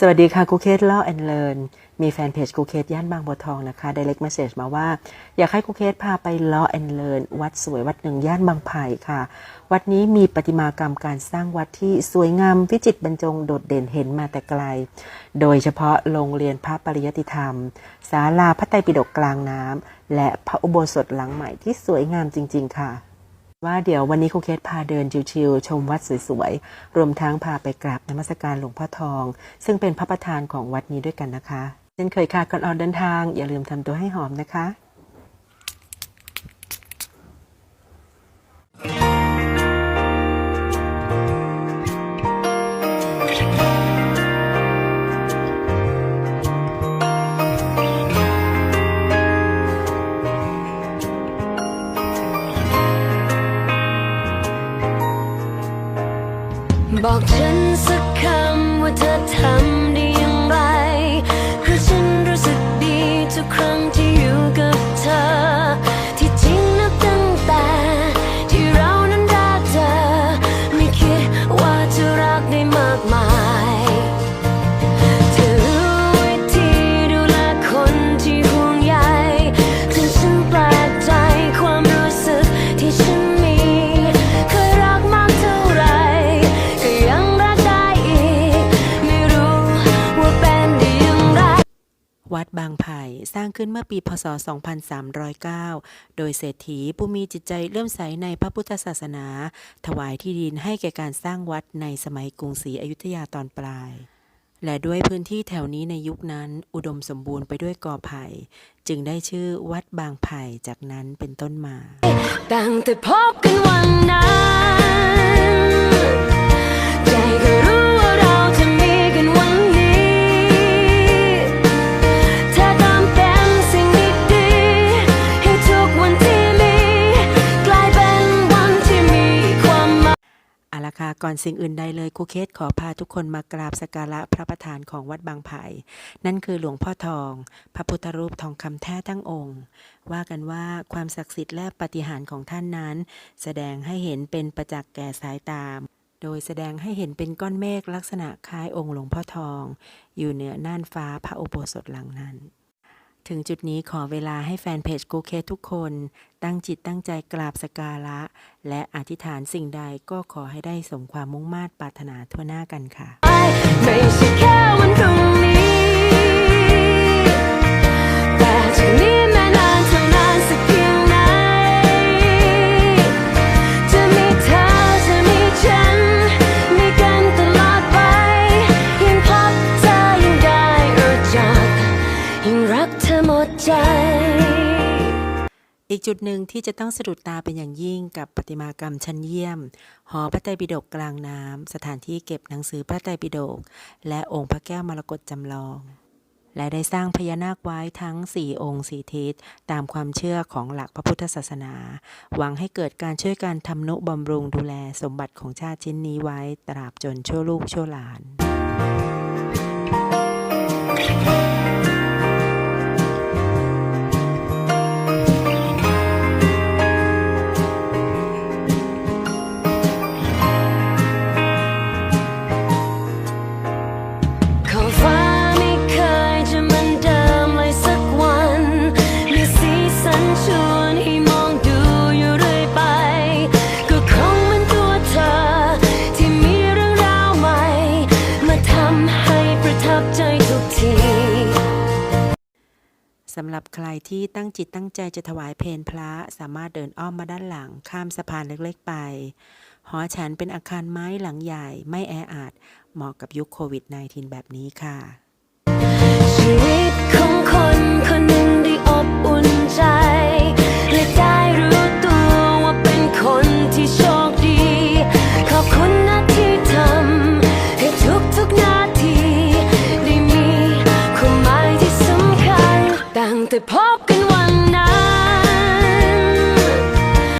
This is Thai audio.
สวัสดีค่ะคูเคส Law and Learn มีแฟนเพจคูเคสย่านบางบัวทองนะคะ direct message มาว่า อยากให้คูเคสพาไป Law and Learn วัดสวยวัดหนึ่งย่านบางไผ่ค่ะ วัดนี้มีประติมากรรมการสร้างวัดที่สวยงามวิจิตรบรรจงโดดเด่นเห็นมาแต่ไกล โดยเฉพาะโรงเรียนพระปริยติธรรม ศาลาพระไตรปิฎกกลางน้ำและพระอุโบสถหลังใหม่ที่สวยงามจริง ๆ ค่ะ ว่าเดี๋ยววันนี้ครูเคสพาเดินชิวๆชมวัดสวยๆ รวมทั้งพาไปกราบนมัสการหลวงพ่อทอง ซึ่งเป็นพระประธานของวัดนี้ด้วยกันนะคะเช่นเคยค่ะก่อนออกเดินทาง อย่าลืมทำตัวให้หอมนะคะ บอกฉันสักคำว่าเธอทำ สร้างขึ้นเมื่อปีพศ 2309 โดยเศรษฐีผู้มีจิตใจเลื่อมใสในพระพุทธศาสนา ถวายที่ดินให้แก่การสร้างวัดในสมัยกรุงศรีอยุธยาตอนปลาย และด้วยพื้นที่แถวนี้ในยุคนั้นอุดมสมบูรณ์ไปด้วยกอไผ่ จึงได้ชื่อวัดบางไผ่จากนั้นเป็นต้นมาตั้งแต่พบกันวันนั้น ค่ะ ก่อนสิ่งอื่นใดเลยครูเคสขอพาทุกคนมากราบสักการะพระประธานของวัดบางไผ่นั่นคือหลวงพ่อทอง พระพุทธรูปทองคำแท้ทั้งองค์ ว่ากันว่าความศักดิ์สิทธิ์และปฏิหารของท่านนั้น แสดงให้เห็นเป็นประจักษ์แก่สายตาโดยแสดงให้เห็นเป็นก้อนเมฆลักษณะคล้ายองค์หลวงพ่อทอง อยู่เหนือน่านฟ้าพระอุโบสถหลังนั้น ถึงจุดนี้ขอเวลาให้แฟนเพจกูเคทุกคน ตั้งจิตตั้งใจกราบสการะ และอธิษฐานสิ่งใดก็ขอให้ได้สมความมุ่งมา่ปรารถนาทั่วหน้ากันค่ะ ใจ อีกจุดหนึ่งที่จะต้องสะดุดตาเป็นอย่างยิ่งกับประติมากรรมชั้นเยี่ยม หอพระไตรปิฎกกลางน้ำสถานที่เก็บหนังสือพระไตรปิฎกและองค์พระแก้วมรกตจำลอง และได้สร้างพญานาคไว้ทั้ง4องค์สี่ทิศตามความเชื่อของหลักพระพุทธศาสนา หวังให้เกิดการช่วยการทำนุบำรุงดูแลสมบัติของชาติชิ้นนี้ไว้ตราบจนชั่วลูกชั่วหลาน สำหรับใครที่ตั้งจิตตั้งใจจะถวายเพลพระสามารถเดินอ้อมมาด้านหลังข้ามสะพานเล็กๆไป หอฉันเป็นอาคารไม้หลังใหญ่ไม่แออัดเหมาะกับยุคโควิด -19 แบบนี้ค่ะ ชีวิตของคน